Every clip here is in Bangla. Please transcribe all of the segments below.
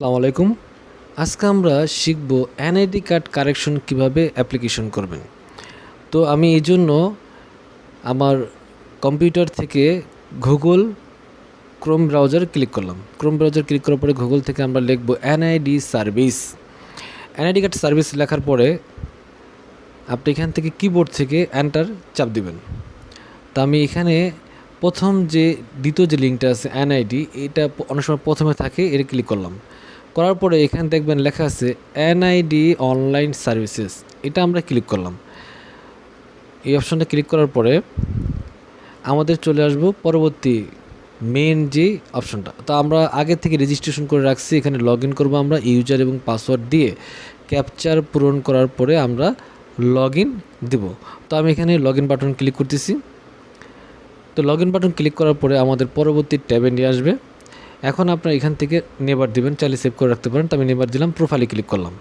আসসালামু আলাইকুম। আজকে আমরা শিখব এনআইডি কার্ড কারেকশন কীভাবে অ্যাপ্লিকেশন করবেন। তো আমি এই জন্য আমার কম্পিউটার থেকে গুগল ক্রোম ব্রাউজার ক্লিক করলাম। ক্রোম ব্রাউজার ক্লিক করার পরে গুগল থেকে আমরা লিখব NID service. NID card service লেখার পরে আপনি এখান থেকে কিবোর্ড থেকে এন্টার চাপ দিবেন। তা আমি এখানে প্রথম যে দ্বিতীয় যে লিঙ্কটা আছে এনআইডি, এটা অনেক সময় প্রথমে থাকে এটা ক্লিক করলাম। করার পরে এখানে দেখবেন লেখা আছে এনআইডি অনলাইন সার্ভিসেস। এটা আমরা ক্লিক করলাম। এই অপশনটা ক্লিক করার পরে আমাদের চলে আসব পরবর্তী মেন যে অপশনটা। তো আমরা আগে থেকে রেজিস্ট্রেশন করে রাখছি, এখানে লগ ইন করব আমরা ইউজার এবং পাসওয়ার্ড দিয়ে। ক্যাপচার পূরণ করার পরে আমরা লগ ইন দেবো। তো আমি এখানে লগ ইন বাটন ক্লিক করতেছি। তো লগ ইন বাটন ক্লিক করার পরে আমাদের পরবর্তী ট্যাবে নিয়ে আসবে। এখন আপনার এখান থেকে নেবার দিবেন, চাইলে সেভ করে রাখতে পারেন। তো আমি নেবার দিলাম প্রোফাইলে ক্লিক করলাম।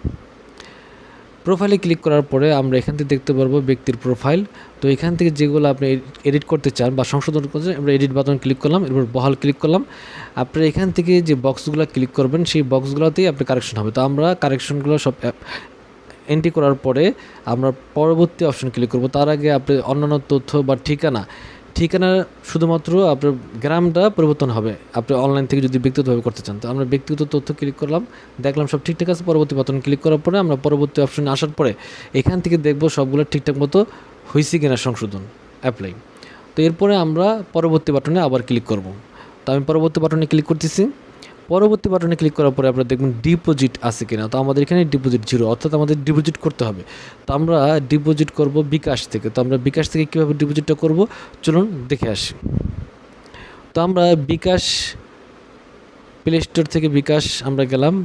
প্রোফাইলে ক্লিক করার পরে আমরা এখান থেকে দেখতে পারব ব্যক্তির প্রোফাইল তো এখান থেকে যেগুলো আপনি এডিট করতে চান বা সংশোধন করতে চান, আমরা এডিট বাটন ক্লিক করলাম, এরপর বহাল ক্লিক করলাম। আপনার এখান থেকে যে বক্সগুলো ক্লিক করবেন, সেই বক্সগুলোতেই আপনার কারেকশন হবে। তো আমরা কারেকশনগুলো সব এন্ট্রি করার পরে আমরা পরবর্তী অপশন ক্লিক করব। তার আগে আপনি অন্যান্য তথ্য বা ঠিকানা ঠিকানা শুধুমাত্র আপনার গ্রামটা পরিবর্তন হবে। আপনি অনলাইন থেকে যদি ব্যক্তিগতভাবে করতে চান, তো আমরা ব্যক্তিগত তথ্য ক্লিক করলাম, দেখলাম সব ঠিকঠাক আছে, পরবর্তী বাতন ক্লিক করার পরে আমরা পরবর্তী অপশনে আসার পরে এখান থেকে দেখব সবগুলো ঠিকঠাক মতো হয়েছে কিনা সংশোধন অ্যাপ্লাই তো এরপরে আমরা পরবর্তী বাটনে আবার ক্লিক করব। তো আমি পরবর্তী বাটনে ক্লিক করতেছি। পরবর্তী বাটনে ক্লিক করার পরে আপনারা দেখবেন ডিপোজিট আছে কিনা। তো আমাদের এখানে ডিপোজিট জিরো অর্থাৎ আমাদের ডিপোজিট করতে হবে। তো আমরা ডিপোজিট করব বিকাশ থেকে। তো আমরা বিকাশ থেকে কীভাবে ডিপোজিটটা করব? চলুন দেখে আসি। তো আমরা বিকাশ প্লে স্টোর থেকে বিকাশ আমরা গেলাম।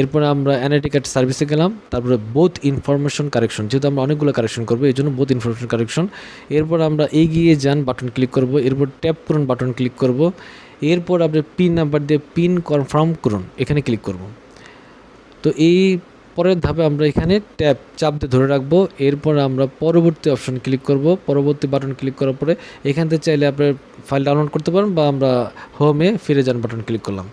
এরপরে আমরা কার্ড সার্ভিসে গেলাম। তারপরে বোথ ইনফরমেশন কারেকশন যেহেতু আমরা অনেকগুলো কারেকশন করব, এই জন্য বোথ ইনফরমেশন কারেকশন এরপর আমরা এগিয়ে যান বাটন ক্লিক করব। এরপর ট্যাপ করুন বাটন ক্লিক করব। এরপর আপনি পিন নাম্বার দিয়ে পিন কনফার্ম করুন। এখানে ক্লিক করব। তো এই পরের ধাপে আমরা এখানে ট্যাপ চাপ দিয়ে ধরে রাখব। এরপর আমরা পরবর্তী অপশন ক্লিক করব। পরবর্তী বাটন ক্লিক করার পরে এখান থেকে চাইলে আপনার ফাইল ডাউনলোড করতে পারেন বা আমরা হোমে ফিরে যান বাটন ক্লিক করলাম।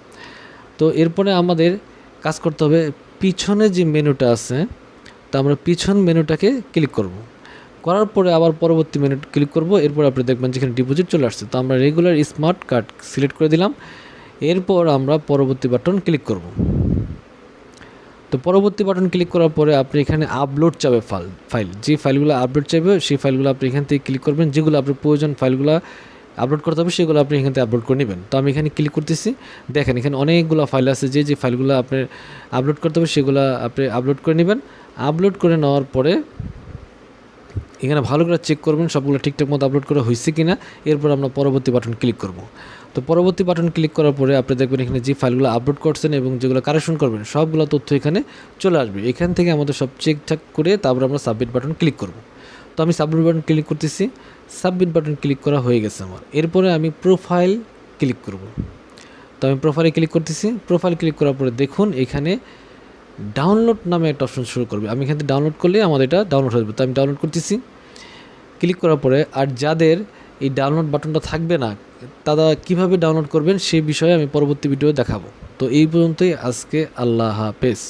তো এরপরে আমাদের কাজ করতে হবে, পিছনে যে মেনুটা আছে, তা আমরা পিছন মেনুটাকে ক্লিক করব। করার পরে আবার পরবর্তী মিনিট ক্লিক করব, এরপর আপনি দেখবেন যেখানে ডিপোজিট চলে আসছে, তো আমরা রেগুলার স্মার্ট কার্ড সিলেক্ট করে দিলাম, এরপর আমরা পরবর্তী বাটন ক্লিক করব। তো পরবর্তী বাটন ক্লিক করার পরে আপনি এখানে আপলোড চাবে ফাইল ফাইল যে ফাইলগুলো আপলোড চাইবে, সেই ফাইলগুলো আপনি এখান থেকে ক্লিক করবেন, যেগুলো আপনার প্রয়োজন ফাইলগুলো আপলোড করতে হবে, সেগুলো আপনি এখান থেকে আপলোড করে নেবেন। তো আমি এখানে ক্লিক করতেছি, দেখেন এখানে অনেকগুলো ফাইল আছে, যে যে ফাইলগুলো আপনার আপলোড করতে হবে, সেগুলো আপনি আপলোড করে নেবেন। আপলোড করে নেওয়ার পরে এখানে ভালো করে চেক করবেন সবগুলো ঠিকঠাক মতো আপলোড করা হয়েছে কি না এরপর আমরা পরবর্তী বাটন ক্লিক করব। তো পরবর্তী বাটন ক্লিক করার পরে আপনি দেখবেন এখানে যে ফাইলগুলো আপলোড করছেন এবং যেগুলো কারেকশন করবেন, সবগুলো তথ্য এখানে চলে আসবে। এখান থেকে আমাদের সব চেকঠাক করে তারপর আমরা সাবমিট বাটন ক্লিক করব। তো আমি সাবমিট বাটন ক্লিক করতেছি। সাবমিট বাটন ক্লিক করা হয়ে গেছে আমার। এরপরে আমি প্রোফাইল ক্লিক করব। তো আমি প্রোফাইলে ক্লিক করতেছি। প্রোফাইল ক্লিক করার পরে দেখুন এখানে ডাউনলোড নামে একটা অপশন শুরু করবে। আমি এখান থেকে ডাউনলোড করলে আমাদের এটা ডাউনলোড হয়ে যাবে। তো আমি ডাউনলোড করতেছি। ক্লিক করার পরে, আর যাদের এই ডাউনলোড বাটনটা থাকবে না, তারা কীভাবে ডাউনলোড করবেন সেই বিষয়ে আমি পরবর্তী ভিডিও দেখাবো। তো এই পর্যন্তই। আজকে আল্লাহ হাফেজ।